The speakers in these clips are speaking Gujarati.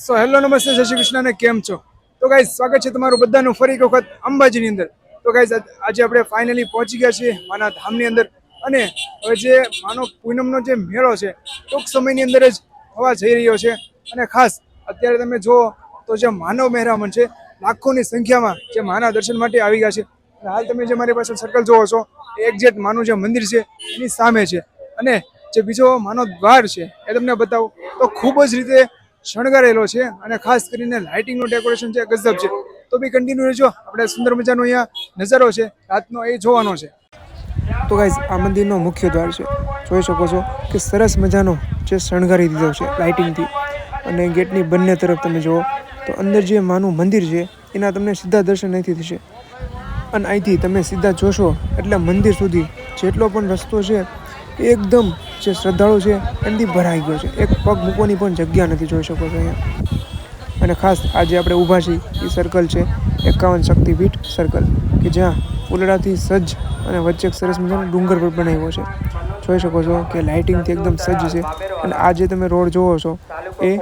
સો હેલો નમસ્તે જય શ્રી કૃષ્ણ અને કેમ છો? તો ગાઈઝ સ્વાગત છે તમારું બધાનું ફરી એક વખત અંબાજીની અંદર. તો ગાઈઝ આજે આપણે ફાઇનલી પહોંચી ગયા છીએ માના ધામની અંદર. અને હવે જે માનો પૂનમનો જે મેળો છે, ટૂંક સમયની અંદર જ થવા જઈ રહ્યો છે. અને ખાસ, અત્યારે તમે જુઓ તો જે માનવ મહેરામણ છે, લાખોની સંખ્યામાં જે માના દર્શન માટે આવી ગયા છે. અને હાલ તમે જે મારી પાસે સર્કલ જોવો છો એક્ઝેક્ટ માનું જે મંદિર છે, એની સામે છે. અને જે બીજો માનો દ્વાર છે, એ તમને બતાવું. તો ખૂબ જ રીતે શણગારેલો છે અને ખાસ કરીને લાઇટિંગનું ડેકોરેશન છે ગજબ છે. તો બી કન્ટિન્યુ રહેજો. આપણે સુંદર મજાનો અહીંયા નજારો છે. રાતનો એ જોવાનો છે. તો ગાઈઝ આ મંદિરનો મુખ્ય દ્વાર છે. જોઈ શકો છો કે સરસ મજાનો જે શણગારી દીધો છે લાઇટિંગથી અને ગેટની બંને તરફ તમે જુઓ, તો અંદર જે માનું મંદિર છે, એના તમને સીધા દર્શન અહીંથી થશે. અને અહીંથી તમે સીધા જોશો, એટલે મંદિર સુધી જેટલો પણ રસ્તો છે એકદમ જે શ્રદ્ધાળુ છે એમથી ભરાઈ ગયો છે. એક પગ મૂકવાની પણ જગ્યા નથી જોઈ શકો છો અહીંયા. અને ખાસ આજે આપણે ઊભા છીએ, એ સર્કલ છે, એકાવન શક્તિપીઠ સર્કલ કે જ્યાં ફૂલડાથી સજ્જ અને વચ્ચે એક સરસ મજાનો ડુંગર પર બનાવ્યો છે. જોઈ શકો છો કે લાઇટિંગથી એકદમ સજ્જ છે. અને આ જે તમે રોડ જોવો છો, એ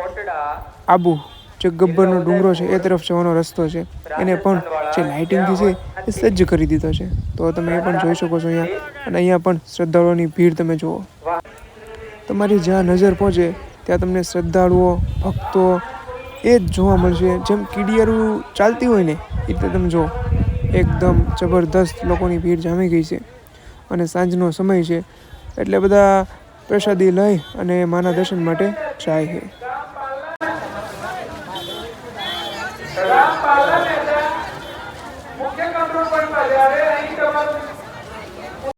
આબુ જે ગબ્બરનો ડુંગરો છે, એ તરફ જવાનો રસ્તો છે. એને પણ જે લાઇટિંગથી છે, એ સજ્જ કરી દીધો છે. તો તમે એ પણ જોઈ શકો છો અહીંયા. અને અહીંયા પણ શ્રદ્ધાળુઓની ભીડ તમે જુઓ. તમારી જ્યાં નજર પહોંચે, ત્યાં તમને શ્રદ્ધાળુઓ, ભક્તો એ જ જોવા મળશે. જેમ કીડિયારું ચાલતી હોય ને, એ રીતે તમે જુઓ. એકદમ જબરદસ્ત લોકોની ભીડ જામી ગઈ છે અને સાંજનો સમય છે. એટલે બધા પ્રસાદી લઈ અને માના દર્શન માટે જાય છે.